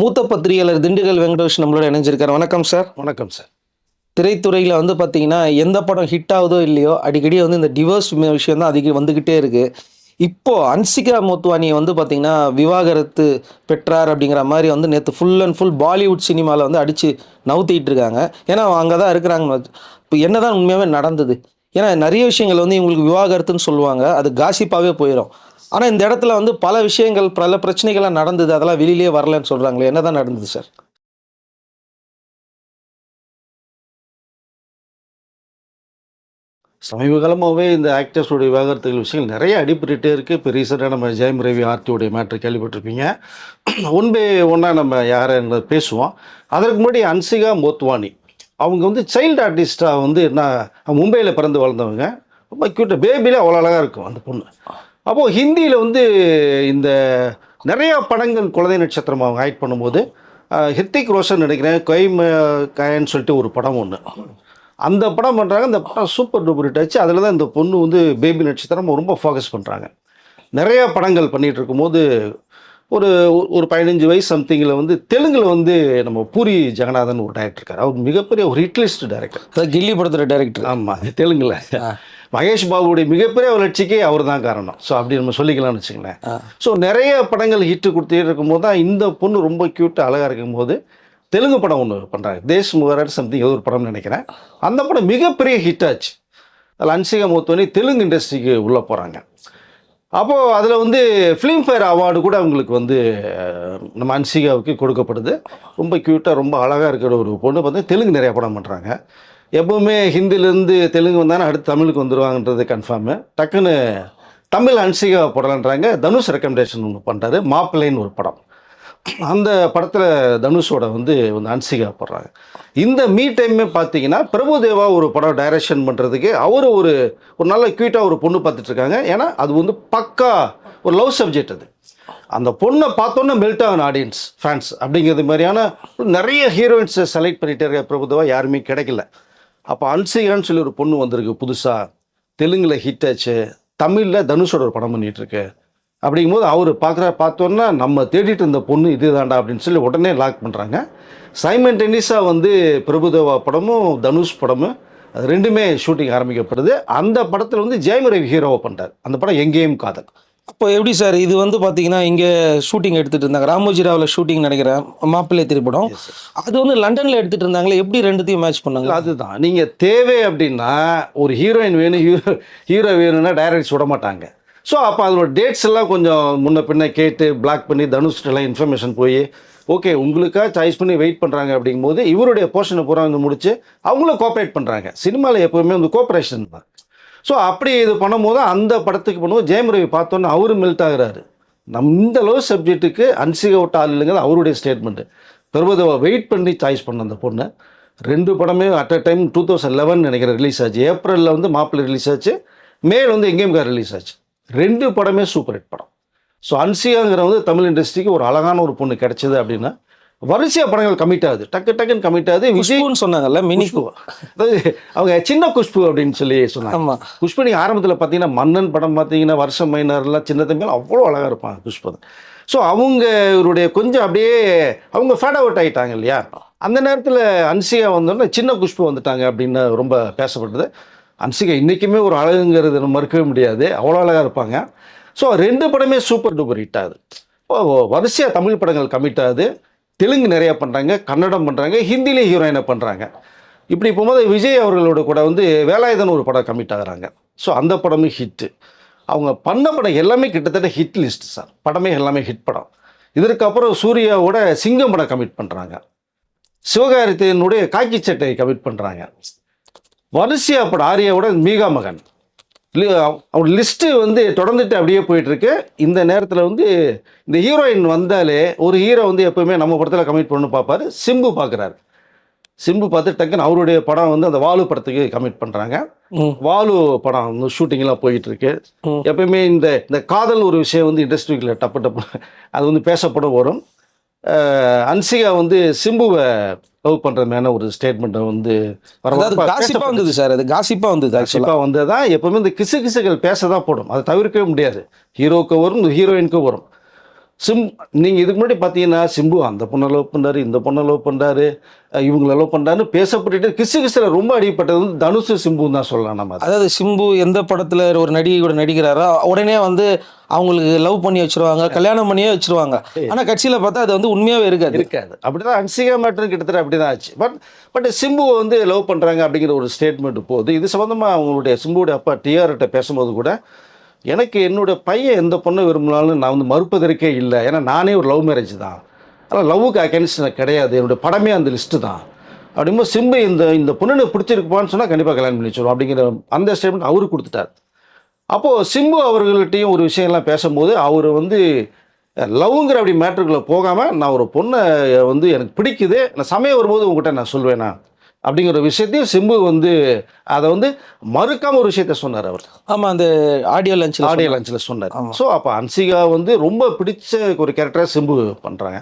மூத்த பத்திரிகையாளர் திண்டுக்கல் வெங்கடேஷ் நம்மளோட இணைஞ்சிருக்காரு. வணக்கம் சார் வணக்கம் சார் திரைத்துறையில் வந்து பார்த்தீங்கன்னா எந்த படம் ஹிட் ஆகுதோ இல்லையோ அடிக்கடி வந்து இந்த டிவோர்ஸ் விஷயம் தான் அதிகம் வந்துக்கிட்டே இருக்கு. இப்போ அன்சிகா மோத்வானியை வந்து பார்த்தீங்கன்னா விவாகரத்து பெற்றார் அப்படிங்கிற மாதிரி வந்து நேற்று ஃபுல் அண்ட் ஃபுல் பாலிவுட் சினிமாவில் வந்து அடித்து நவுத்திட்டு இருக்காங்க. ஏன்னா அங்கே தான் இருக்கிறாங்க. இப்போ என்னதான் உண்மையாகவே நடந்தது. ஏன்னா நிறைய விஷயங்கள் வந்து இவங்களுக்கு விவாகரத்துன்னு சொல்லுவாங்க. அது காசிப்பாகவே போயிடும் ஆனால் இந்த இடத்துல வந்து பல விஷயங்கள் பல பிரச்சனைகள்லாம் நடந்தது. அதெல்லாம் வெளியிலே வரலன்னு சொல்கிறாங்களே என்னதான் நடந்தது சார்? சமீப காலமாகவே இந்த ஆக்டர்ஸுடைய விவகாரத்துகள் விஷயங்கள் நிறைய அடிபட்டுகிட்டே இருக்குது இப்போ ரீசெண்டாக நம்ம ஜெயம் ரவி ஆர்த்தியோடைய மேட்ரு கேள்விப்பட்டிருப்பீங்க. ஒன் பை ஒன்னாக நம்ம யாரை பேசுவோம். அதற்கு முன்னாடி அன்சிகா மோத்வானி. அவங்க வந்து சைல்டு ஆர்டிஸ்டாக வந்து என்ன மும்பையில் பிறந்து வளர்ந்தவங்க. ரொம்ப க்யூட்டாக பேபிலே அவ்வளோ அழகாக இருக்கும் அந்த பொண்ணு. அப்போது ஹிந்தியில் வந்து இந்த நிறையா படங்கள் குழந்தை நட்சத்திரம் அவங்க ஆக்ட் பண்ணும்போது அஹ், ஹிருத்திக் ரோஷன் நினைக்கிறேன் கொய்ம கயன்னு சொல்லிட்டு ஒரு படம் ஒன்று அந்த படம் பண்ணுறாங்க அந்த படம் சூப்பர் டூப்பர் ஹிட் ஆச்சு. அதில் தான் இந்த பொண்ணு வந்து பேபி நட்சத்திரம் ரொம்ப ஃபோக்கஸ் பண்ணுறாங்க நிறையா படங்கள் பண்ணிகிட்டு இருக்கும்போது ஒரு ஒரு பதினஞ்சு வயசு சம்திங்கில் வந்து தெலுங்கில் வந்து நம்ம பூரி ஜெகநாதன் ஒரு டைரக்டர் இருக்கார். அவர் மிகப்பெரிய ஒரு ஹிட்லிஸ்ட் டைரக்டர் அதாவது கில்லி படத்தோட டைரக்டர் ஆமாம் தெலுங்குல. மகேஷ் பாபுடைய மிகப்பெரிய வளர்ச்சிக்கே அவர் தான் காரணம். ஸோ அப்படி நம்ம சொல்லிக்கலாம்னு வச்சுங்களேன் ஸோ நிறைய படங்கள் ஹிட்டு கொடுத்துட்டே இருக்கும்போது தான் இந்த பொண்ணு ரொம்ப க்யூட்டாக அழகாக இருக்கும்போது தெலுங்கு படம் ஒன்று பண்ணுறாங்க தேஷ் முகராட் சம்திங் ஏதோ ஒரு படம்னு நினைக்கிறேன். அந்த படம் மிகப்பெரிய ஹிட் ஆச்சு. அதில் அன்சிகா மூத்தோனி தெலுங்கு இண்டஸ்ட்ரிக்கு உள்ளே போகிறாங்க அப்போது அதில் வந்து ஃபிலிம்ஃபேர் அவார்டு கூட அவங்களுக்கு வந்து நம்ம அன்சிகாவுக்கு கொடுக்கப்படுது. ரொம்ப க்யூட்டாக ரொம்ப அழகாக இருக்கிற ஒரு பொண்ணு. பார்த்து தெலுங்கு நிறைய படம் பண்ணுறாங்க எப்போவுமே ஹிந்திலேருந்து தெலுங்கு வந்தாலும் அடுத்து தமிழுக்கு வந்துடுவாங்கன்றது கன்ஃபார்மு டக்குன்னு தமிழ் அன்சிகா படலான்றாங்க தனுஷ் ரெக்கமெண்டேஷன் ஒன்று பண்ணுறாரு மாப்பிள்ளைன்னு ஒரு படம். அந்த படத்தில் தனுஷோட வந்து வந்து அன்சிகா போடுறாங்க. இந்த மீ டைமே பார்த்தீங்கன்னா பிரபுதேவா ஒரு படம் டைரக்ஷன் பண்ணுறதுக்கு அவர் ஒரு ஒரு நல்ல க்யூட்டாக ஒரு பொண்ணு பார்த்துட்ருக்காங்க ஏன்னா அது வந்து பக்கா ஒரு லவ் சப்ஜெக்ட் அது. அந்த பொண்ணை பார்த்தோன்னே மெல்ட் ஆகணும் ஆடியன்ஸ் ஃபேன்ஸ் அப்படிங்கிறது மாதிரியான நிறைய ஹீரோயின்ஸை செலக்ட் பண்ணிகிட்டே இருக்க பிரபுதேவா யாருமே கிடைக்கல. அப்போ அன்சிகான்னு சொல்லி ஒரு பொண்ணு வந்திருக்கு புதுசாக தெலுங்கில் ஹிட் ஆச்சு. தமிழில் தனுஷோட ஒரு படம் பண்ணிகிட்ருக்கு அப்படிங்கும்போது அவர் பார்க்குற பார்த்தோன்னா நம்ம தேடிட்டு இருந்த பொண்ணு இதுதான்டா அப்படின்னு சொல்லி உடனே லாக் பண்ணுறாங்க சைமன் டென்னிஸாக வந்து பிரபுதேவா படமும் தனுஷ் படமும் அது ரெண்டுமே ஷூட்டிங் ஆரம்பிக்கப்படுது. அந்த படத்தில் வந்து ஜெயம் ரவி ஹீரோவை பண்ணுறார் அந்த படம் எங்கேயும் காதல். அப்போ எப்படி சார் இது வந்து பார்த்தீங்கன்னா இங்கே ஷூட்டிங் எடுத்துட்டு இருந்தாங்க. ராமோஜிராவில் ஷூட்டிங் நினைக்கிறேன் மாப்பிள்ளை திரைப்படம். அது வந்து லண்டனில் எடுத்துட்டு இருந்தாங்களே எப்படி ரெண்டுத்தையும் மேட்ச் பண்ணாங்க? அதுதான். நீங்கள் தேவை அப்படின்னா ஒரு ஹீரோயின் வேணும் ஹீரோ ஹீரோ வேணும்னா டைரக்டர்ஸ் விட மாட்டாங்க ஸோ அப்போ அதோட டேட்ஸ் எல்லாம் கொஞ்சம் முன்ன பின்ன கேட்டு பிளாக் பண்ணி தனுஷ்டெல்லாம் இன்ஃபர்மேஷன் போய் ஓகே உங்களுக்காக சாய்ஸ் பண்ணி வெயிட் பண்ணுறாங்க அப்படிங்கும்போது இவருடைய போர்ஷனை பூரா வந்து முடிச்சு அவங்களும் கோஆப்ரேட் பண்ணுறாங்க சினிமாவில் எப்போவுமே வந்து கோஆப்ரேஷன் தான். ஸோ அப்படி இது பண்ணும்போது அந்த படத்துக்கு பண்ணும்போது ஜெயம் ரவி பார்த்தோன்னே அவரும் மெல்ட் ஆகிறாரு. நம்ம இந்த லவ் சப்ஜெக்ட்டுக்கு அன்சிகா விட்ட ஆள் இல்லைங்கிறது அவருடைய ஸ்டேட்மெண்ட்டு பிரபுதேவா வெயிட் பண்ணி சாய்ஸ் பண்ண அந்த பொண்ணை. ரெண்டு படமே at a time two thousand eleven நினைக்கிறேன் ரிலீஸ் ஆச்சு. ஏப்ரலில் வந்து மாப்பிள்ளை ரிலீஸ் ஆச்சு. மேல் வந்து எங்கேயும் கார் ரிலீஸ் ஆச்சு. ரெண்டு படமே சூப்பர் ஹிட் படம். ஸோ அன்சியாங்கிற வந்து தமிழ் இண்டஸ்ட்ரிக்கு ஒரு அழகான ஒரு பொண்ணு கிடச்சிது அப்படின்னா வரிசையாக படங்கள் கமிட் ஆகுது டக்கு டக்குன்னு கமிட் ஆகுது விஜய் குஷ்புன்னு சொன்னாங்கல்ல மினி அதாவது அவங்க சின்ன குஷ்பு அப்படின்னு சொல்லி சொன்னாங்க. ஆமா. குஷ்பு நீங்கள் ஆரம்பத்தில் பார்த்தீங்கன்னா மன்னன் படம் பார்த்தீங்கன்னா வருஷம் மைனர்லாம் சின்ன தம்பியெல்லாம் அவ்வளோ அழகாக இருப்பாங்க குஷ்பு ஸோ அவங்க இவருடைய கொஞ்சம் அப்படியே அவங்க ஃபேட் அவுட் ஆகிட்டாங்க இல்லையா? அந்த நேரத்தில் அன்சிகா வந்தோடனே சின்ன குஷ்பு வந்துட்டாங்க அப்படின்னு ரொம்ப பேசப்பட்டது. அன்சிகா இன்றைக்குமே ஒரு அழகுங்கிறது நம்ம மறுக்கவே முடியாது. அவ்வளோ அழகாக இருப்பாங்க. ஸோ ரெண்டு படமே சூப்பர் டூப்பர் ஹிட் ஆகுது. வரிசையாக தமிழ் படங்கள் கமிட் ஆகுது தெலுங்கு நிறையா பண்ணுறாங்க கன்னடம் பண்ணுறாங்க ஹிந்திலேயும் ஹீரோயினை பண்ணுறாங்க இப்படி போகும்போது விஜய் அவர்களோட கூட வந்து வேலாயுதன் ஒரு படம் கமிட் ஆகுறாங்க. ஸோ அந்த படமும் ஹிட்டு அவங்க பண்ண படம் எல்லாமே கிட்டத்தட்ட ஹிட் லிஸ்ட் சார் படமே எல்லாமே ஹிட் படம். இதற்கப்புறம் சூர்யாவோட சிங்கம் படம் கமிட் பண்ணுறாங்க சிவகாரித்தியனுடைய காக்கி சட்டை கமிட் பண்ணுறாங்க வரிசையா படம் ஆரியாவோட மீகா மகன். அவர் லிஸ்ட்டு வந்து தொடர்ந்துட்டு அப்படியே போயிட்டுருக்கு. இந்த நேரத்தில் வந்து இந்த ஹீரோயின் வந்தாலே ஒரு ஹீரோ வந்து எப்பவுமே நம்ம படத்தில் கமிட் பண்ணணும் பார்ப்பாரு. சிம்பு பார்க்குறாரு. சிம்பு பார்த்து டக்குன்னு அவருடைய படம் வந்து அந்த வாலு படத்துக்கு கமிட் பண்ணுறாங்க. வாலு படம் வந்து ஷூட்டிங்லாம் போயிட்டு இருக்கு ம். எப்பயுமே இந்த இந்த காதல் ஒரு விஷயம் வந்து இண்டஸ்ட்ரிக்குள்ள டப்பு டப்பு அது வந்து பேசப்பட வரும். அன்சிகா வந்து சிம்புவை லவ் பண்ணுற மேன ஒரு ஸ்டேட்மெண்ட்டை வந்து வர அதாவது வரப்ப காசிப்பா பேசப்பட்டது. வந்தது சார் அது காசிப்பா வந்தது ஆக்சுவலா கண்டிப்பாக வந்து தான் எப்பவுமே இந்த கிசு கிசுகள் பேச தான் போடும். அதை தவிர்க்கவே முடியாது. ஹீரோவுக்கு வரும் ஹீரோயினுக்கு வரும். சிம் நீங்கள் இதுக்கு முன்னாடி பார்த்தீங்கன்னா சிம்பு அந்த பொண்ணை லவ் பண்ணுறாரு இந்த பொண்ணை லவ் பண்ணுறாரு இவங்களை லவ் பண்ணுறாருன்னு பேசப்பட்டுட்டு கிசு கிசில் ரொம்ப அடிப்பட்டது வந்து தனுஷு சிம்புன்னு தான் சொல்லலாம் நம்ம அதை. அதாவது சிம்பு எந்த படத்துல ஒரு நடிகை கூட நடிக்கிறாரோ உடனே வந்து அவங்களுக்கு லவ் பண்ணி வச்சிருவாங்க கல்யாணம் பண்ணியே வச்சிருவாங்க. ஆனா கட்சியில பார்த்தா அது வந்து உண்மையாவே இருக்காது. இருக்காது. அப்படிதான் அன்சிகா மேட்டர் கிட்டத்தட்ட அப்படி தான் ஆச்சு. பட் பட் சிம்புவை வந்து லவ் பண்ணுறாங்க அப்படிங்கிற ஒரு ஸ்டேட்மெண்ட் போகுது. இது சம்மந்தமாக அவங்களுடைய சிம்புவோட அப்பா டிஆர்கிட்ட பேசும்போது கூட எனக்கு என்னோட பையன் எந்த பொண்ணை விரும்பினாலும் நான் வந்து மறுப்பதற்கே இல்லை. ஏன்னா நானே ஒரு லவ் மேரேஜ் தான். ஆனால் லவ்வுக்கு அகேன்ஸ்ட் எனக்கு கிடையாது. என்னோட படமே அந்த லிஸ்ட்டு தான். அப்படிங்கும்போது சிம்பு இந்த இந்த பொண்ணு பிடிச்சிருக்குப்பான்னு சொன்னால் கண்டிப்பாக கல்யாணம் பண்ணி வச்சிடும் அப்படிங்கிற அந்த ஸ்டேட்மெண்ட் அவரு கொடுத்துட்டார். அப்போது சிம்பு அவர்கள்ட்டையும் ஒரு விஷயம்லாம் பேசும்போது அவர் வந்து லவ்ங்கிற அப்படி மேட்ருக்குள்ளே போகாமல் நான் ஒரு பொண்ணை வந்து எனக்கு பிடிக்குது. நான் சமயம் வரும்போது உங்ககிட்ட நான் சொல்வேண்ணா அப்படிங்கிற விஷயத்தையும் சிம்பு வந்து அதை வந்து மறுக்காம ஒரு விஷயத்த சொன்னார் அவர். ஆமா அந்த ஆடியோ லஞ்சில் ஆடியோ லஞ்சில் சொன்னார். ஸோ அப்போ அன்சிகா வந்து ரொம்ப பிடிச்ச ஒரு கேரக்டராக சிம்பு பண்ணுறாங்க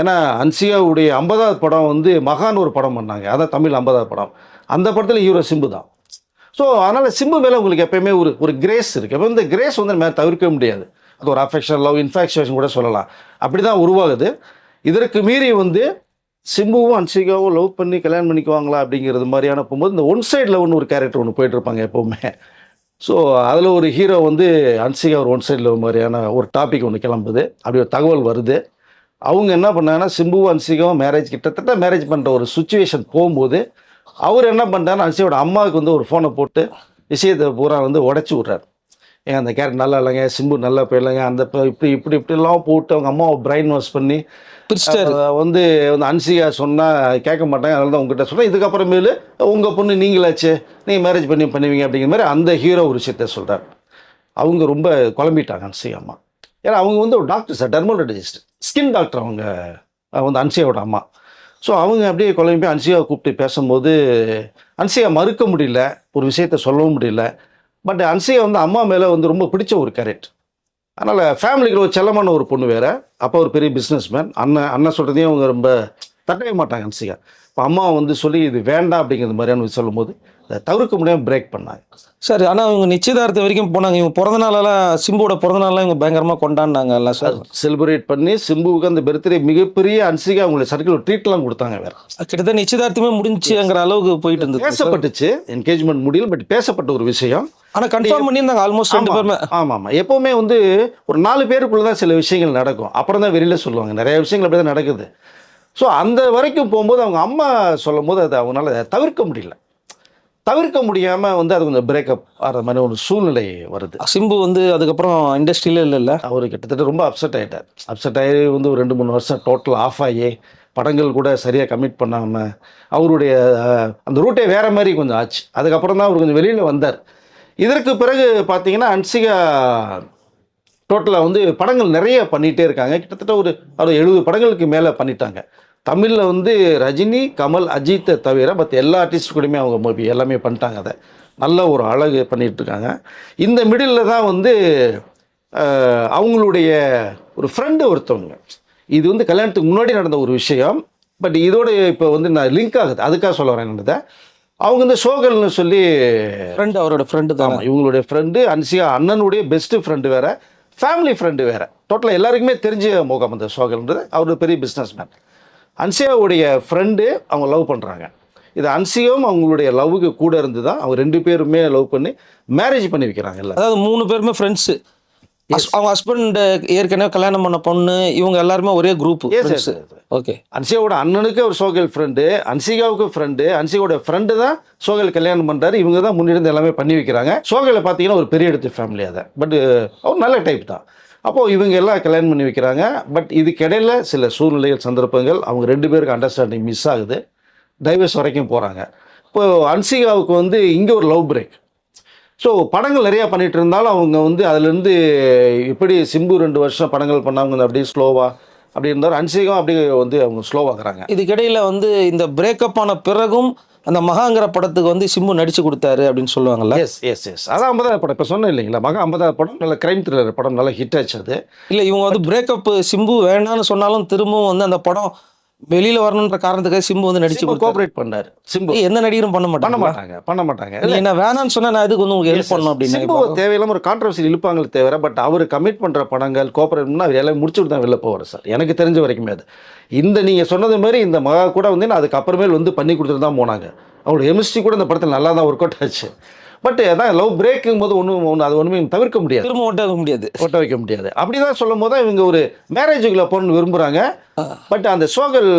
ஏன்னா அன்சிகாவுடைய ஐம்பதாவது படம் வந்து மகான் ஒரு படம் பண்ணாங்க. அதான் தமிழ் ஐம்பதாவது படம். அந்த படத்தில் ஹீரோ சிம்பு தான். ஸோ அதனால் சிம்பு மேலே உங்களுக்கு எப்பயுமே ஒரு ஒரு கிரேஸ் இருக்குது எப்போ இந்த கிரேஸ் வந்து நம்ம தவிர்க்க முடியாது. அது ஒரு அஃபெக்ஷன் லவ் இன்ஃபேக்ஷன் கூட சொல்லலாம். அப்படி தான் உருவாகுது. இதற்கு மீறி வந்து சிம்புவும் அன்சிகாவும் லவ் பண்ணி கல்யாணம் பண்ணிக்குவாங்களா அப்படிங்கிறது மாதிரியான போகும்போது இந்த ஒன் சைடில் லவ்னு ஒரு கேரக்டர் ஒன்று போயிட்டுருப்பாங்க எப்போவுமே. ஸோ அதில் ஒரு ஹீரோ வந்து அன்சிகா ஒரு ஒன் சைடில் லவ் மாதிரியான ஒரு டாபிக் ஒன்று கிளம்புது. அப்படி ஒரு தகவல் வருது. அவங்க என்ன பண்ணாங்கன்னா சிம்புவும் அன்சிகாவும் மேரேஜ் கிட்டத்தட்ட மேரேஜ் பண்ணுற ஒரு சுச்சுவேஷன் போகும்போது அவர் என்ன பண்ணுறாருன்னா அன்சியோட அம்மாவுக்கு வந்து ஒரு ஃபோனை போட்டு விஷயத்தை பூரா வந்து உடச்சி விட்றாரு. ஏன் அந்த கேரக்டர் நல்லா இல்லைங்க சிம்பு நல்லா போயிடலைங்க அந்த இப்ப இப்படி இப்படி இப்படிலாம் போட்டு அவங்க அம்மாவை பிரைன் வாஷ் பண்ணி வந்து வந்து அன்சிகா சொன்னால் கேட்க மாட்டாங்க அதனால தான் உங்ககிட்ட சொன்னேன் இதுக்கப்புறமேலு உங்கள் பொண்ணு நீங்களாச்சு நீங்கள் மேரேஜ் பண்ணி பண்ணுவீங்க அப்படிங்கிற மாதிரி அந்த ஹீரோ ஒரு விஷயத்த சொல்கிறார் அவங்க ரொம்ப குழம்பிட்டாங்க அன்சிகா அம்மா. ஏன்னா அவங்க வந்து ஒரு doctor sir dermatologist skin doctor அவங்க வந்து அன்சிகாவோட அம்மா. ஸோ அவங்க அப்படியே குழம்பி போய் அன்சிகாவை கூப்பிட்டு பேசும்போது அன்சிகா மறுக்க முடியல ஒரு விஷயத்த சொல்லவும் முடியல. பட் அன்சிகா வந்து அம்மா மேலே வந்து ரொம்ப பிடிச்ச ஒரு கேரக்டர் அதனால் ஃபேமிலிக்கு ஒரு செல்லமான ஒரு பொண்ணு வேறு. அப்பா ஒரு பெரிய பிஸ்னஸ் மேன் அண்ணன் அண்ணன் சொல்கிறதையும் அவங்க ரொம்ப தட்டவே மாட்டாங்க அன்சிகா இப்போ அம்மா வந்து சொல்லி இது வேண்டாம் அப்படிங்கிற மாதிரியான சொல்லும்போது தவிர்க்க முடியாமல் பிரேக் பண்ணாங்க. சார் ஆனா இவங்க நிச்சயதார்த்தம் வரைக்கும் போனாங்க. இவங்க பிறந்த நாளெல்லாம் சிம்புவோட பிறந்த நாளெல்லாம் இவங்க பயங்கரமா கொண்டாடினாங்க எல்லாம் சார்? செலிப்ரேட் பண்ணி சிம்புவுக்கு அந்த பர்த்டே மிகப்பெரிய அன்சிகா அவங்களுக்கு சர்க்கிள் ட்ரீட்லாம் கொடுத்தாங்க வேற. கிட்டத்தட்ட நிச்சயதார்த்தமே முடிஞ்சுங்கிற அளவுக்கு போயிட்டு இருந்தது பேசப்பட்டுச்சு. என்கேஜ்மெண்ட் முடியல பட் பேசப்பட்ட ஒரு விஷயம். ஆனா கன்ஃபார்ம் பண்ணியிருந்தாங்க ஆல்மோஸ்ட் ரெண்டு பேருமே. ஆமாம். ஆமாம் எப்போவுமே வந்து ஒரு நாலு பேருக்குள்ள தான் சில விஷயங்கள் நடக்கும். அப்புறம் தான் வெளியில் சொல்லுவாங்க. நிறைய விஷயங்கள் அப்படி தான் நடக்குது. ஸோ அந்த வரைக்கும் போகும்போது அவங்க அம்மா சொல்லும் போது அதை அவங்களால தவிர்க்க முடியல. தவிர்க்க முடியாமல் வந்து அது கொஞ்சம் பிரேக்கப் ஆகிற மாதிரி ஒரு சூழ்நிலை வருது. சிம்பு வந்து அதுக்கப்புறம் இண்டஸ்ட்ரியில இல்லைல்ல அவர் கிட்டத்தட்ட ரொம்ப அப்செட் ஆகிட்டார் அப்செட் ஆகி வந்து ஒரு ரெண்டு மூணு வருஷம் டோட்டல் ஆஃப் ஆகி படங்கள் கூட சரியாக கமிட் பண்ணாமல் அவருடைய அந்த ரூட்டே வேறு மாதிரி கொஞ்சம் ஆச்சு. அதுக்கப்புறம் தான் அவர் கொஞ்சம் வெளியில் வந்தார். இதற்கு பிறகு பார்த்தீங்கன்னா அன்சிகா டோட்டலாக வந்து படங்கள் நிறைய பண்ணிகிட்டே இருக்காங்க. கிட்டத்தட்ட ஒரு ஒரு எழுபது படங்களுக்கு மேலே பண்ணிட்டாங்க. தமிழில் வந்து ரஜினி கமல் அஜித்தை தவிர மற்ற எல்லா ஆர்டிஸ்ட் கூடயுமே அவங்க மூவி எல்லாமே பண்ணிட்டாங்க அதை. நல்ல ஒரு அழகு பண்ணிட்டு இருக்காங்க இந்த மிடில் தான் வந்து அவங்களுடைய ஒரு ஃப்ரெண்டு ஒருத்தவங்க. இது வந்து கல்யாணத்துக்கு முன்னாடி நடந்த ஒரு விஷயம். பட் இதோட இப்போ வந்து நான் லிங்க் ஆகுது. அதுக்காக சொல்ல வரேன் என்னதை அவங்க இந்த ஷோகல்னு சொல்லி ஃப்ரெண்ட் அவரோட ஃப்ரெண்டு தான்? இவங்களுடைய ஃப்ரெண்டு அன்சிகா அண்ணனுடைய பெஸ்ட் ஃப்ரெண்டு வேற. ஃபேமிலி ஃப்ரெண்டு வேற. டோட்டலாக எல்லாருக்குமே தெரிஞ்ச முகம் அந்த சோகல்ன்றது. அவர் ஒரு பெரிய பிஸ்னஸ் மேன் அன்சிகாவுடைய ஃப்ரெண்டு அவங்க லவ் பண்ணுறாங்க இது அன்சிகாவும் அவங்களுடைய லவ்வுக்கு கூட இருந்து தான் அவங்க ரெண்டு பேருமே லவ் பண்ணி மேரேஜ் பண்ணி வைக்கிறாங்க எல்லாம் அதாவது மூணு பேருமே ஃப்ரெண்ட்ஸு அவங்க ஹஸ்பண்ட் ஏற்கனவே கல்யாணம் பண்ண பொண்ணு இவங்க எல்லாருமே ஒரே குரூப். ஓகே அன்சிகாவோட அண்ணனுக்கு ஒரு சோகல் ஃப்ரெண்டு அன்சிகாவுக்கு ஃப்ரெண்டு அன்சிகாவோட ஃப்ரெண்டு தான் சோகல் கல்யாணம் பண்ணுறாரு இவங்க தான் முன்னிருந்து எல்லாமே பண்ணி வைக்கிறாங்க. சோகலை பார்த்தீங்கன்னா ஒரு பெரிய இடத்து ஃபேமிலி அதை. பட் அவர் நல்ல டைப் தான். அப்போது இவங்க எல்லாம் கல்யாணம் பண்ணி வைக்கிறாங்க. பட் இதுக்கிடையில் சில சூழ்நிலைகள் சந்தர்ப்பங்கள் அவங்க ரெண்டு பேருக்கு அண்டர்ஸ்டாண்டிங் மிஸ் ஆகுது. டைவர்ஸ் வரைக்கும் போகிறாங்க இப்போது அன்சிகாவுக்கு வந்து இங்கே ஒரு லவ் பிரேக் ஸோ படங்கள் நிறையா பண்ணிகிட்டு இருந்தாலும் அவங்க வந்து அதுலேருந்து எப்படி சிம்பு ரெண்டு வருஷம் படங்கள் பண்ணாங்க அப்படியே ஸ்லோவாக அப்படி இருந்தாலும் அன்சிகம் அப்படியே வந்து அவங்க ஸ்லோவாகிறாங்க இதுக்கிடையில் வந்து இந்த பிரேக்கப் ஆன பிறகும் அந்த மகாங்கிற படத்துக்கு வந்து சிம்பு நடிச்சு கொடுத்தாரு அப்படின்னு சொல்லுவாங்கல்ல. எஸ் எஸ் எஸ் அதான் ஐம்பதாவது படம். இப்போ சொன்னேன் இல்லைங்களா? மகன் ஐம்பதாவது படம். நல்ல கிரைம் த்ரில்லர் படம். நல்லா ஹிட் ஆச்சு அது. இல்லை இவங்க வந்து பிரேக்கப் சிம்பு வேண்டாம்னு சொன்னாலும் திரும்பவும் வந்து அந்த படம் வெளியில வரணுன்ற காரணத்துக்காக சிம்பு வந்து நடிச்சு. கோஆபரேட் பண்ணாரு சிம்பு. எந்த நடிகரும் பண்ண பண்ண மாட்டாங்க மாட்டாங்க பண்ண மாட்டாங்க. நீ என்ன வேணாம்னு சொன்னா நான் அதுக்கு வந்து உங்களுக்கு ஹெல்ப் பண்ணணும் அப்படின்னு தேவையில்லாம ஒரு கான்ட்ரவர்சி இழுப்பாங்களே தவிர பட் அவர் கமிட் பண்ற படங்கள் கோஆபரேட் அவர் எல்லாம் முடிச்சுட்டு தான் வெளில போவார் சார் எனக்கு தெரிஞ்ச வரைக்குமே அது. இந்த நீங்க சொன்னது மாதிரி இந்த மகா கூட வந்து நான் அதுக்கு அப்புறமேல் வந்து பண்ணி கொடுத்துட்டு தான் போனாங்க. அவங்களோட கெமிஸ்ட்ரி கூட இந்த படத்தில் நல்லா தான் ஒர்க் அவுட் ஆச்சு. பட் அதான் லவ் பிரேக்குங் போது ஒன்றும் ஒன்று அது ஒன்றுமே தவிர்க்க முடியாது. திரும்ப ஓட்ட முடியாது. ஒட்ட வைக்க முடியாது. அப்படிதான் சொல்லும் போது தான் இவங்க ஒரு மேரேஜுக்குள்ள போகணும்னு விரும்புறாங்க. பட் அந்த சோகல்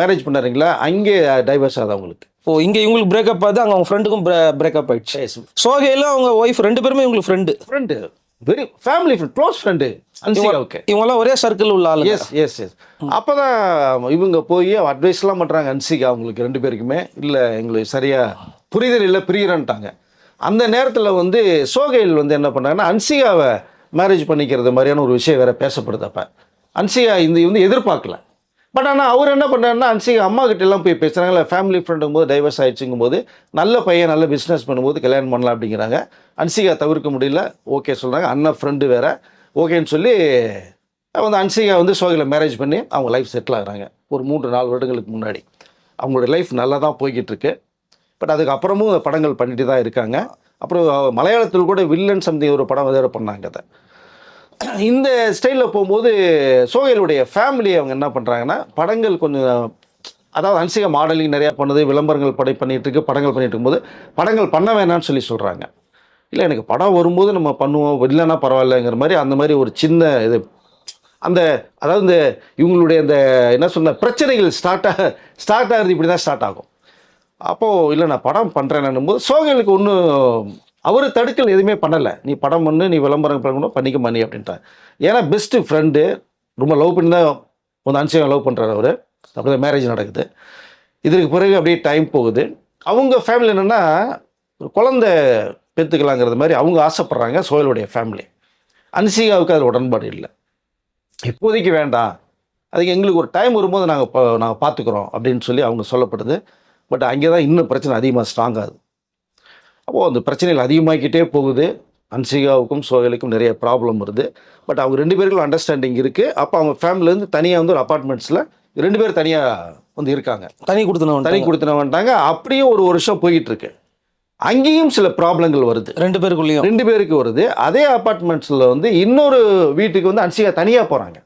மேரேஜ் பண்ணாருங்களா? அங்கே டைவர்ஸ் ஆகுது அவங்களுக்கு. ஓ இங்க இவங்களுக்கு பிரேக்கப் ஆகுது அங்க அவங்க ஃப்ரெண்டுக்கும் பிரேக்கப் ஆயிடுச்சு. சோகையில அவங்க ஒய்ஃப் ரெண்டு பேருமே இவங்களுக்கு friend friend very family friend close friend அன்சிகாவுக்கு இவங்க எல்லாம் ஒரே சர்க்கிள் உள்ள ஆளு எஸ் எஸ் எஸ் அப்போ தான் இவங்க போய் அட்வைஸ்லாம் பண்ணுறாங்க அன்சிகா அவங்களுக்கு ரெண்டு பேருக்குமே. இல்லை எங்களுக்கு சரியாக புரிதல் இல்லை பிரியறன்ட்டாங்க. அந்த நேரத்தில் வந்து சோகையில் வந்து என்ன பண்ணாங்கன்னா அன்சிகாவை மேரேஜ் பண்ணிக்கிறது மாதிரியான ஒரு விஷயம் வேறு பேசப்படுது அப்போ. அன்சிகா இந்த வந்து எதிர்பார்க்கல. பட் ஆனால் அவர் என்ன பண்ணாருன்னா அன்சிகா அம்மா கிட்ட எல்லாம் போய் இல்லை ஃபேமிலி ஃப்ரெண்டுங்கும் போது டைவர்ஸ் ஆகிடுச்சுங்கும் போது நல்ல பையன் நல்ல பிஸ்னஸ் பண்ணும்போது கல்யாணம் பண்ணலாம் அப்படிங்கிறாங்க. அன்சிகா தவிர்க்க முடியல. ஓகே சொல்கிறாங்க அண்ணன் ஃப்ரெண்டு வேற. ஓகேன்னு சொல்லி வந்து அன்சிகா வந்து சோகையில் மேரேஜ் பண்ணி அவங்க லைஃப் செட்டில் ஆகுறாங்க. ஒரு மூன்று நாலு வருடங்களுக்கு முன்னாடி. அவங்களோட லைஃப் நல்லா தான் போய்கிட்டு இருக்கு. பட் அதுக்கப்புறமும் படங்கள் பண்ணிட்டு தான் இருக்காங்க. அப்புறம் மலையாளத்தில் கூட வில்லன் சம்திங் ஒரு படம் வேறு பண்ணாங்க அதை. இந்த ஸ்டைலில் போகும்போது சோகையிலுடைய ஃபேமிலி அவங்க என்ன பண்ணுறாங்கன்னா படங்கள் கொஞ்சம் அதாவது அன்சிக மாடலிங் நிறையா பண்ணுது விளம்பரங்கள் படை பண்ணிகிட்டு இருக்கு படங்கள் பண்ணிகிட்டு இருக்கும்போது படங்கள் பண்ண வேணாம்னு சொல்லி சொல்கிறாங்க இல்லை எனக்கு படம் வரும்போது நம்ம பண்ணுவோம் இல்லைன்னா பரவாயில்லைங்கிற மாதிரி அந்த மாதிரி ஒரு சின்ன இது. அந்த அதாவது இந்த இவங்களுடைய இந்த என்ன சொன்ன பிரச்சனைகள் ஸ்டார்ட் ஆக ஸ்டார்ட் ஆகிறது இப்படி தான் ஸ்டார்ட் ஆகும். அப்போது இல்லை நான் படம் பண்ணுறேன்னும் போது சோகைகளுக்கு ஒன்றும் அவர் தடுக்கல் எதுவுமே பண்ணலை. நீ படம் பண்ணு நீ விளம்பரம் பண்ணணும் பண்ணிக்க மணி அப்படின்ட்டார். ஏன்னா பெஸ்ட்டு ஃப்ரெண்டு ரொம்ப லவ் பண்ணி தான் ಒಂದು அன்சியம் லவ் பண்ணுறாரு அவர். அப்படி தான் மேரேஜ் நடக்குது. இதற்கு பிறகு அப்படியே டைம் போகுது. அவங்க ஃபேமிலி என்னென்னா குழந்தை பெற்றுக்கலாங்கிறது மாதிரி அவங்க ஆசைப்பட்றாங்க சோயலுடைய ஃபேமிலி அன்சிகாவுக்கு அதில் உடன்பாடு இல்லை. இப்போதைக்கு வேண்டாம். அதுக்கு எங்களுக்கு ஒரு டைம் வரும்போது நாங்கள் நாங்கள் பார்த்துக்குறோம் அப்படின்னு சொல்லி அவங்க சொல்லப்படுது. பட் அங்கே தான் இன்னும் பிரச்சனை அதிகமாக ஸ்ட்ராங் ஆகுது. அப்போது அந்த பிரச்சனைகள் அதிகமாகிக்கிட்டே போகுது. அன்சிகாவுக்கும் சோயலுக்கும் நிறைய ப்ராப்ளம் வருது. பட் அவங்க ரெண்டு பேருக்கும் அண்டர்ஸ்டாண்டிங் இருக்குது அப்போ அவங்க ஃபேமிலிலேருந்து தனியாக வந்து ஒரு அப்பார்ட்மெண்ட்ஸில் ரெண்டு பேர் தனியாக வந்து இருக்காங்க. தனி கொடுத்தனவன் தனி கொடுத்துன வந்துட்டாங்க அப்படியும் ஒரு வருஷம் போயிட்டு இருக்கு அங்கேயும் சில ப்ராப்ளங்கள் வருது. ரெண்டு பேருக்குள்ளேயும். ரெண்டு பேருக்கு வருது. அதே அப்பார்ட்மெண்ட்ஸில் வந்து இன்னொரு வீட்டுக்கு வந்து அன்சிகா தனியாக போகிறாங்க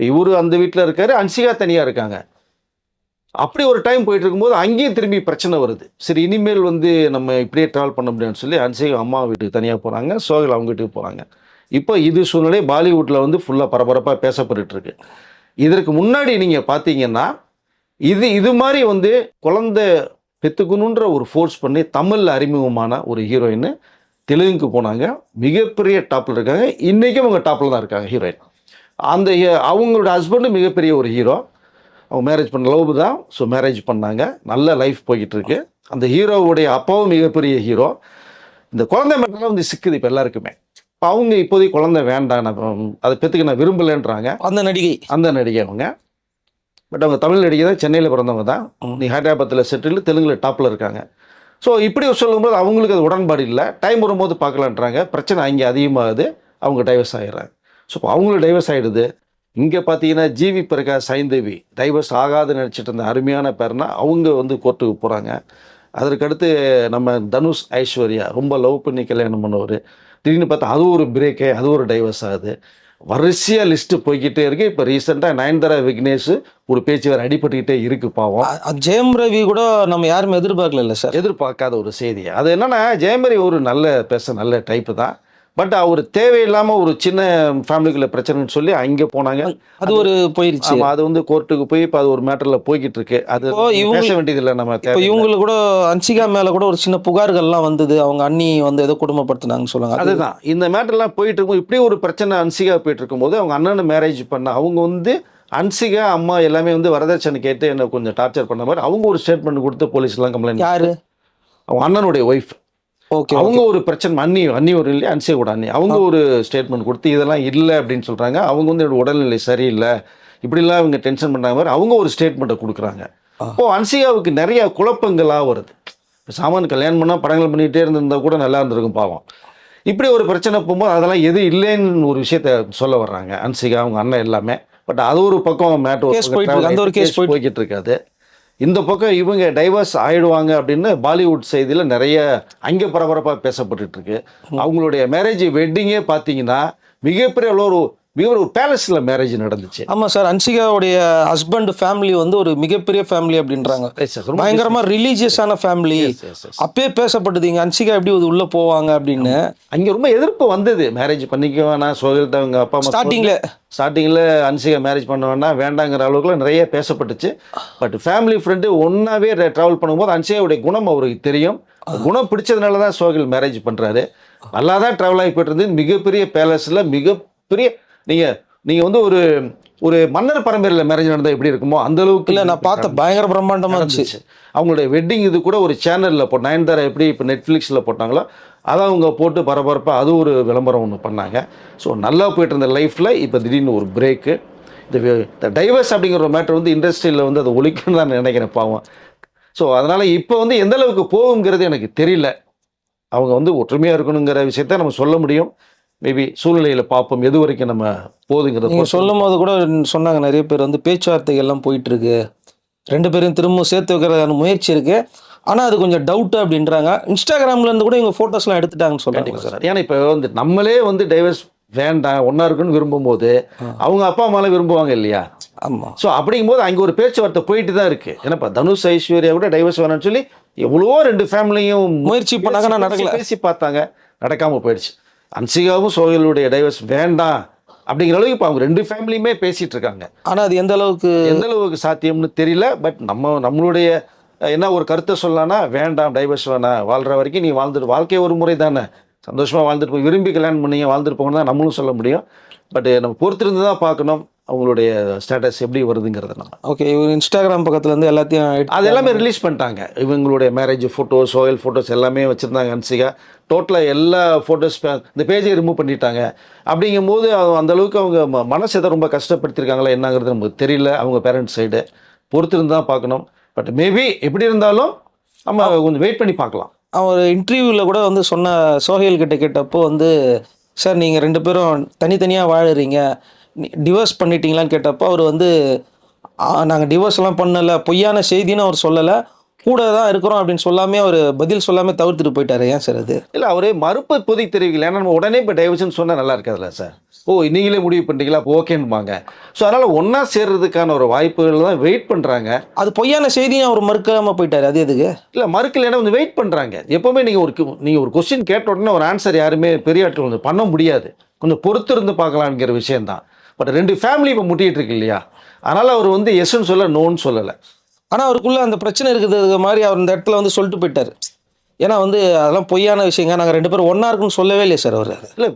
இவர் அந்த வீட்டில் இருக்காரு அன்சிகா தனியாக இருக்காங்க. அப்படி ஒரு டைம் போயிட்டு இருக்கும்போது அங்கேயும் திரும்பி பிரச்சனை வருது. சரி இனிமேல் வந்து நம்ம இப்படியே ட்ராவல் பண்ண முடியும்னு சொல்லி அன்சேகம் அம்மா வீட்டுக்கு தனியாக போகிறாங்க சோகல் அவங்க வீட்டுக்கு போகிறாங்க இப்போ இது சூழ்நிலை பாலிவுட்டில் வந்து ஃபுல்லாக பரபரப்பாக பேசப்பட்டுட்டு இருக்கு இதற்கு முன்னாடி நீங்கள் பார்த்தீங்கன்னா இது இது மாதிரி வந்து குழந்தை பெத்துக்கணுன்ற ஒரு ஃபோர்ஸ் பண்ணி தமிழில் அறிமுகமான ஒரு ஹீரோயின் தெலுங்குக்கு போனாங்க. மிகப்பெரிய டாப்பில் இருக்காங்க. இன்றைக்கும் அவங்க டாப்பில் தான் இருக்காங்க ஹீரோயின் அந்த அவங்களோட ஹஸ்பண்டும் மிகப்பெரிய ஒரு ஹீரோ அவங்க மேரேஜ் பண்ண லவ் தான். ஸோ மேரேஜ் பண்ணாங்க. நல்ல லைஃப் போய்கிட்டு இருக்கு அந்த ஹீரோவுடைய அப்பாவும் மிகப்பெரிய ஹீரோ இந்த குழந்தை மேட்டர்லாம் வந்து சிக்குது இப்போ எல்லாருக்குமே. இப்போ அவங்க இப்போதைக்கு குழந்தை வேண்டாம். நான் அதை பெற்றுக்க நான் விரும்பலைன்றாங்க. அந்த நடிகை. அந்த நடிகை அவங்க. பட் அவங்க தமிழ் நடிகை தான். சென்னையில் பிறந்தவங்க தான். நீ ஹைதராபாத்தில் செட்டில் தெலுங்கில் டாப்பில் இருக்காங்க. ஸோ இப்படி சொல்லும்போது அவங்களுக்கு அது உடன்பாடு இல்லை. டைம் வரும்போது பார்க்கலான்றாங்க. பிரச்சனை அங்கே அதிகமாகுது. அவங்க டைவர்ஸ் ஆகிடுறாங்க ஸோ அவங்களும் டைவர்ஸ் ஆகிடுது இங்கே பார்த்தீங்கன்னா ஜிவி பிரகாஷ் சைந்தேவி டைவர்ஸ் ஆகாது நினச்சிட்டு இருந்த அருமையான பேர்னா அவங்க வந்து கோர்ட்டுக்கு போகிறாங்க அதற்கடுத்து நம்ம தனுஷ் ஐஸ்வர்யா ரொம்ப லவ் பண்ணி கல்யாணம் பண்ணவர். திடீர்னு பார்த்தா அது ஒரு பிரேக்கு அது ஒரு டைவர்ஸ் ஆகுது வரிசையாக லிஸ்ட்டு போய்கிட்டே இருக்கு. இப்போ ரீசெண்டாக நயன்தாரா விக்னேஷ் ஒரு பேச்சு வேறு அடிபட்டுக்கிட்டே இருக்கு பாவம். ஜெயம் ரவி கூட நம்ம யாருமே எதிர்பார்க்கல சார்? எதிர்பார்க்காத ஒரு செய்தி. அது என்னன்னா ஜெயமரி ஒரு நல்ல பேச நல்ல டைப்பு தான். பட் அவர் தேவையில்லாமல் ஒரு சின்ன ஃபேமிலிக்குள்ள பிரச்சனைன்னு சொல்லி அங்கே போனாங்க. அது ஒரு போயிருச்சு. அது வந்து கோர்ட்டுக்கு போய் இப்போ அது ஒரு மேட்டர்ல போய்கிட்டு இருக்கு அது பேச வேண்டியதில்லை நம்ம இப்போ இவங்களுக்கு கூட அன்சிகா மேல கூட ஒரு சின்ன புகார்கள்லாம் வந்தது. அவங்க அண்ணி வந்து ஏதோ குடும்பப்படுத்தினாங்கன்னு சொல்லுவாங்க. அது அதுதான். இந்த மேட்டர்லாம் போயிட்டு இருக்கும் இப்படி ஒரு பிரச்சனை அன்சிகா போயிட்டு இருக்கும்போது அவங்க அண்ணனை மேரேஜ் பண்ண அவங்க வந்து அன்சிகா அம்மா எல்லாமே வந்து வரதட்சணை கேட்டு என்ன கொஞ்சம் டார்ச்சர் பண்ண மாதிரி அவங்க ஒரு ஸ்டேட்மெண்ட் கொடுத்து போலீஸ்லாம் கம்ப்ளைண்ட் யாரு? அவங்க அண்ணனுடைய ஒய்ஃப் ஓகே அவங்க ஒரு பிரச்சனை அண்ணி அண்ணி ஒரு இல்லையா அன்சிகா கூட அண்ணி அவங்க ஒரு ஸ்டேட்மெண்ட் கொடுத்து இதெல்லாம் இல்லை அப்படின்னு சொல்றாங்க. அவங்க வந்து என்னோட உடல்நிலை சரியில்லை. இப்படிலாம் அவங்க டென்ஷன் பண்ணாங்க மாதிரி அவங்க ஒரு ஸ்டேட்மெண்ட்டை கொடுக்குறாங்க. இப்போ அன்சிகாவுக்கு நிறைய குழப்பங்களாக வருது. இப்போ சாமான் கல்யாணம் பண்ணால் படங்கள் பண்ணிகிட்டே இருந்திருந்தா கூட நல்லா இருந்திருக்கும் பாவம். இப்படி ஒரு பிரச்சனை போகும்போது அதெல்லாம் எது இல்லைன்னு ஒரு விஷயத்த சொல்ல வர்றாங்க. அன்சிகா அவங்க அண்ணன் எல்லாமே. பட் அது ஒரு பக்கம் மேட்டர். அந்த ஒரு போயிட்டு- போய்கிட்டு இருக்காது. இந்த பக்கம் இவங்க டைவர்ஸ் ஆயிடுவாங்க அப்படின்னு பாலிவுட் செய்தியில் நிறைய அங்கே பரபரப்பாக பேசப்பட்டுட்டு இருக்கு. அவங்களுடைய மேரேஜ் வெட்டிங்கே பார்த்தீங்கன்னா மிகப்பெரிய ஒரு மிக ஒரு பேலஸில் மேரேஜ் நடந்துச்சு. ஆமா சார் அன்சிகாவுடைய ஹஸ்பண்ட் ஃபேமிலி வந்து ஒரு மிகப்பெரிய ஃபேமிலி அப்படின்றாங்க. Yes, sir. ரொம்ப பயங்கரமா ரிலீஜியஸான ஃபேமிலி. அப்பயே பேசப்பட்டது இங்க அன்சிகா எப்படி இது உள்ள போவாங்க? அப்படின்னு. அங்கே ரொம்ப எதிர்ப்பு வந்தது. மேரேஜ் பண்ணிக்க வேணாம் சோகில்ட்ட அவங்க அப்பா அம்மா ஸ்டார்டிங்ல ஸ்டார்டிங்கில் அன்சிகா மேரேஜ் பண்ண வேணாம் வேண்டாங்கிற அளவுக்குலாம் நிறைய பேசப்பட்டுச்சு. பட் ஃபேமிலி ஃப்ரெண்டு ஒன்றாவே ட்ராவல் பண்ணும்போது அன்சிகாவுடைய குணம் அவருக்கு தெரியும். குணம் பிடிச்சதுனால தான் சோகில் மேரேஜ் பண்ணுறாரு நல்லா தான் ட்ராவல் ஆகி போயிட்டு இருந்தது மிகப்பெரிய பேலஸில் மிகப்பெரிய நீங்கள் நீங்கள் வந்து ஒரு ஒரு மன்னர் பரம்பரையில் மேரேஜ் நடந்தால் எப்படி இருக்குமோ அந்த அளவுக்கு இல்ல நான் பார்த்த பயங்கர பிரம்மாண்டமா இருந்துச்சு. அவங்களுடைய வெட்டிங் இது கூட ஒரு சேனலில் போட்டு நயன்தாரா எப்படி இப்போ நெட்ஃப்ளிக்ஸில் போட்டாங்களோ அதை அவங்க போட்டு பரபரப்பாக அது ஒரு விளம்பரம் ஒன்று பண்ணாங்க. ஸோ நல்லா போயிட்டு இருந்த லைஃப்பில் இப்போ திடீர்னு ஒரு பிரேக்கு இந்த டைவர்ஸ் அப்படிங்கிற ஒரு மேட்டர் வந்து இண்டஸ்ட்ரியில் வந்து அதை ஒழிக்கணும்னு தான் நினைக்கிறேன் பாவம். ஸோ அதனால் இப்போ வந்து எந்த அளவுக்கு போகுங்கிறது எனக்கு தெரியல. அவங்க வந்து ஒற்றுமையாக இருக்கணுங்கிற விஷயத்த நம்ம சொல்ல முடியும். மேபி சூழ்நிலையில் பார்ப்போம் எது வரைக்கும் நம்ம போகுதுங்கிறத நீங்க பொறுத்து. சொல்லும் போது கூட சொன்னாங்க நிறைய பேர் வந்து பேச்சுவார்த்தைகள் எல்லாம் போயிட்டு இருக்கு ரெண்டு பேரும் திரும்ப சேர்த்து வைக்கிறதான முயற்சி இருக்கு. ஆனா அது கொஞ்சம் டவுட் அப்படின்றாங்க. இன்ஸ்டாகிராம்ல இருந்து கூட இவங்க போட்டோஸ்லாம் எடுத்துட்டாங்கன்னு கண்டிப்பாக சார். ஏன்னா இப்போ வந்து நம்மளே வந்து டைவர்ஸ் வேண்டாம் ஒன்றா இருக்குன்னு விரும்பும்போது அவங்க அப்பா அம்மாலாம் விரும்புவாங்க இல்லையா? ஆமா. ஸோ அப்படிங்கும்போது அங்கே ஒரு பேச்சுவார்த்தை போயிட்டு தான் இருக்கு. ஏன்னாப்பா தனுஷ் ஐஸ்வர்யா கூட டைவர்ஸ் வேணாம்னு சொல்லி எவ்வளவோ ரெண்டு ஃபேமிலியும் முயற்சி பண்ணாங்க, ஆனா நடக்கல. பேசி பார்த்தாங்க. நடக்காம போயிடுச்சு. அன்சிகாவும் சோஹிலுடைய டைவர்ஸ் வேண்டாம் அப்படிங்கிற அளவுக்கு இப்போ அவங்க ரெண்டு ஃபேமிலியுமே பேசிட்டு இருக்காங்க. ஆனா அது எந்த அளவுக்கு எந்த அளவுக்கு சாத்தியம்னு தெரியல பட் நம்ம நம்மளுடைய என்ன ஒரு கருத்தை சொல்லலாம்னா வேண்டாம் டைவர்ஸ் வேணாம் வாழ்ற வரைக்கும் நீ வாழ்ந்துட்டு வாழ்க்கை ஒரு முறை தானே. சந்தோஷமாக வாழ்ந்துட்டு போய் விரும்பி கல்யாணம் பண்ணீங்க வாழ்ந்துட்டு போகணும் தான் நம்மளும் சொல்ல முடியும். பட் நம்ம பொறுத்திருந்து தான் பார்க்கணும். அவங்களுடைய ஸ்டேட்டஸ் எப்படி வருதுங்கிறத நம்ம ஓகே இவர் இன்ஸ்டாகிராம் பக்கத்துல இருந்து எல்லாத்தையும் அது எல்லாமே ரிலீஸ் பண்ணிட்டாங்க. இவங்களுடைய மேரேஜ் ஃபோட்டோஸ் சோயல் ஃபோட்டோஸ் எல்லாமே வச்சுருந்தாங்க அன்சிகா. டோட்டலாக எல்லா ஃபோட்டோஸ் இந்த பேஜை ரிமூவ் பண்ணிட்டாங்க. அப்படிங்கும்போது அவங்க அந்த அளவுக்கு அவங்க மனசு எதை ரொம்ப கஷ்டப்படுத்திருக்காங்களா என்னங்கிறது நமக்கு தெரியல. அவங்க பேரண்ட்ஸ் சைடு பொறுத்திருந்து தான் பார்க்கணும். பட் மேபி எப்படி இருந்தாலும் நம்ம கொஞ்சம் வெயிட் பண்ணி பார்க்கலாம். அவன் ஒரு இன்டர்வியூவில் கூட வந்து சொன்ன சோஹேல் கிட்ட கேட்டப்போ வந்து சார் நீங்கள் ரெண்டு பேரும் தனித்தனியாக வாழுறீங்க. டிவோர்ஸ் பண்ணிட்டீங்களான்னு கேட்டப்போ அவர் வந்து நாங்கள் டிவோர்ஸ்லாம் பண்ணலை பொய்யான செய்தின்னு அவர் சொல்லலை. கூட தான் இருக்கிறோம் அப்படின்னு சொல்லாமே அவர் பதில் சொல்லாமல் தவிர்த்துட்டு போயிட்டாரு. ஏன் சார் அது? இல்லை அவரே மறுப்பு இப்போதைக்கு தெரிவிக்கல. ஏன்னா நம்ம உடனே இப்போ டைவர்ஷன் சொன்னால் நல்லா இருக்காதுல்ல சார்? ஓ நீங்களே முடிவு பண்ணிட்டீங்களா? அப்போ ஓகேன்பாங்க ஸோ அதனால் ஒன்றா சேர்றதுக்கான ஒரு வாய்ப்புகள் தான் வெயிட் பண்ணுறாங்க அது பொய்யான செய்தியும் அவர் மறுக்காமல் போயிட்டாரு. அது எதுக்கு? இல்லை மறுக்கலைன்னா வந்து வெயிட் பண்ணுறாங்க எப்போவுமே நீங்கள் ஒரு நீங்கள் ஒரு கொஸ்டின் கேட்ட உடனே ஒரு ஆன்சர் யாருமே பெரிய ஆட்கள் வந்து பண்ண முடியாது. கொஞ்சம் பொறுத்து இருந்து பார்க்கலாங்கிற விஷயம்தான். பட் ரெண்டு ஃபேமிலி இப்போ முட்டிகிட்டு இருக்கு இல்லையா? அதனால் அவர் வந்து எஸ்ன்னு சொல்ல நோன்னு சொல்லலை. ஆனால் அவருக்குள்ள அந்த பிரச்சனை இருக்குது மாதிரி அவர் இந்த இடத்துல வந்து சொல்லிட்டு போயிட்டார். ஏன்னா வந்து அதெல்லாம் பொய்யான விஷயங்க. நாங்கள் ரெண்டு பேரும் ஒன்றா இருக்குன்னு சொல்லவே இல்லையே சார் அவர். இல்லை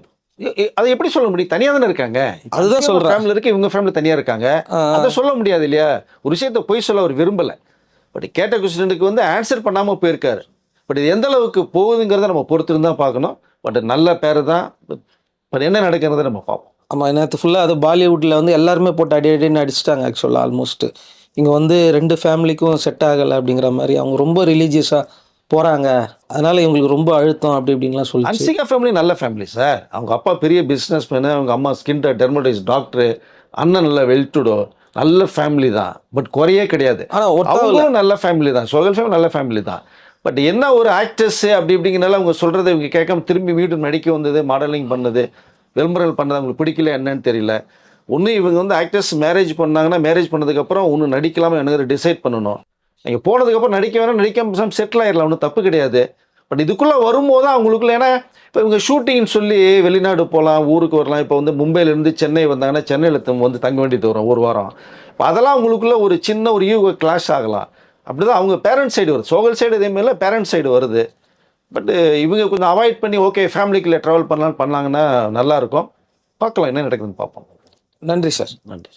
அதை எப்படி சொல்ல முடியும்? தனியாக தானே இருக்காங்க? அதுதான் சொல்றேன். ஃபேமிலி இருக்கு இவங்க ஃபேமிலி தனியாக இருக்காங்க. அதை சொல்ல முடியாது இல்லையா? ஒரு விஷயத்தை பொய் சொல்ல அவர் விரும்பலை. பட் கேட்ட கொஸ்டினுக்கு வந்து ஆன்சர் பண்ணாமல் போயிருக்காரு. பட் இது எந்த அளவுக்கு போகுதுங்கிறத நம்ம பொறுத்திருந்து தான் பார்க்கணும். பட் நல்ல பேர் தான். பட் என்ன நடக்கிறத நம்ம பார்ப்போம். ஆமாம் நேற்று ஃபுல்லாக அது பாலிவுட்டில் வந்து எல்லாருமே போட்டு அடி அடின்னு அடிச்சிட்டாங்க ஆக்சுவலாக ஆல்மோஸ்ட் இங்கே வந்து ரெண்டு ஃபேமிலிக்கும் செட் ஆகலை அப்படிங்கிற மாதிரி அவங்க ரொம்ப ரிலீஜியஸாக போகிறாங்க அதனால இவங்களுக்கு ரொம்ப அழுத்தம் அப்படி இப்படின்லாம் சொல்லிச்சு. அன்சிகா ஃபேமிலி நல்ல ஃபேமிலி சார் அவங்க அப்பா பெரிய பிஸ்னஸ் மேனு அவங்க அம்மா ஸ்கின் டெர்மடைஸ் டாக்டரு அண்ணன் நல்ல வெல்டுடோ நல்ல ஃபேமிலி தான். பட் குறையே கிடையாது. ஆனால் அவங்களும் நல்ல ஃபேமிலி தான். சோகல் ஃபேமிலி நல்ல ஃபேமிலி தான். பட் என்ன ஒரு ஆக்டர்ஸ் அப்படி இப்படிங்கிறனால அவங்க சொல்கிறத இவங்க கேட்காம திரும்பி வீடு நடிக்க வந்தது மாடலிங் பண்ணது விளம்பரங்கள் பண்ணது அவங்களுக்கு பிடிக்கல என்னன்னு தெரியல. ஒன்று இவங்க வந்து ஆக்டர்ஸ் மேரேஜ் பண்ணாங்கன்னா மேரேஜ் பண்ணதுக்கப்புறம் ஒன்று நடிக்கலாமா எனக்கு டிசைட் பண்ணணும். நீங்கள் போனதுக்கப்புறம் நடிக்க வேணாம் நடிக்காம செட்டில் ஆயிடலாம் ஒன்றும் தப்பு கிடையாது. பட் இதுக்குள்ளே வரும்போது தான் அவங்களுக்குள்ள ஏன்னா இப்போ இவங்க ஷூட்டிங்னு சொல்லி வெளிநாடு போகலாம் ஊருக்கு வரலாம். இப்போ வந்து மும்பையிலேருந்து சென்னை வந்தாங்கன்னா சென்னையில் வந்து தங்க வேண்டியது வரும் ஒரு வாரம். இப்போ அதெல்லாம் அவங்களுக்குள்ள ஒரு சின்ன ஒரு யூ கிளாஷ் ஆகலாம். அப்படி தான் அவங்க பேரண்ட்ஸ் சைடு வருது. சோகல் சைடு இதே பேரண்ட்ஸ் சைடு வருது. பட் இவங்க கொஞ்சம் அவாய்ட் பண்ணி ஓகே ஃபேமிலிக்குள்ளே ட்ராவல் பண்ணலான்னு பண்ணாங்கன்னா நல்லாயிருக்கும் பார்க்கலாம் என்ன நடக்குதுன்னு பார்ப்போம். நன்றி சார் நன்றி